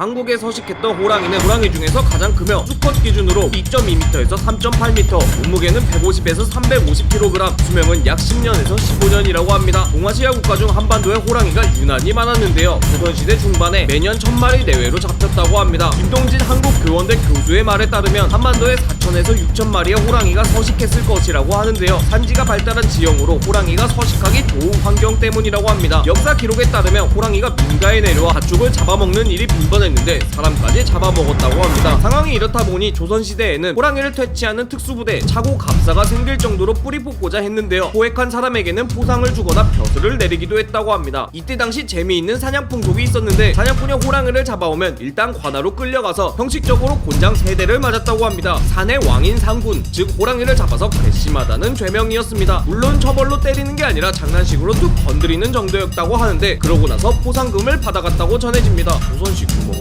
한국에 서식했던 호랑이는 호랑이 중에서 가장 크며 수컷 기준으로 2.2m에서 3.8m, 몸무게는 150에서 350kg, 수명은 약 10년에서 15년이라고 합니다. 동아시아 국가 중 한반도에 호랑이가 유난히 많았는데요. 조선시대 중반에 매년 1000마리 내외로 잡혔다고 합니다. 김동진 한국교원대 교수의 말에 따르면 한반도에 4천에서 6천 마리의 호랑이가 서식했을 것이라고 하는데요. 산지가 발달한 지형으로 호랑이가 서식하기 좋은 환경 때문이라고 합니다. 역사 기록에 따르면 호랑이가 민가에 내려와 가축을 잡아먹는 일이 빈번했는데 사람까지 잡아먹었다고 합니다. 이렇다 보니 조선시대에는 호랑이를 퇴치하는 특수부대 차고 갑사가 생길 정도로 뿌리 뽑고자 했는데요. 포획한 사람에게는 포상을 주거나 벼슬을 내리기도 했다고 합니다. 이때 당시 재미있는 사냥 풍속이 있었는데 사냥꾼이 호랑이를 잡아오면 일단 관아로 끌려가서 형식적으로 곤장 세대를 맞았다고 합니다. 산의 왕인 상군, 즉 호랑이를 잡아서 괘씸하다는 죄명이었습니다. 물론 처벌로 때리는 게 아니라 장난식으로 툭 건드리는 정도였다고 하는데 그러고 나서 포상금을 받아갔다고 전해집니다. 조선식 규모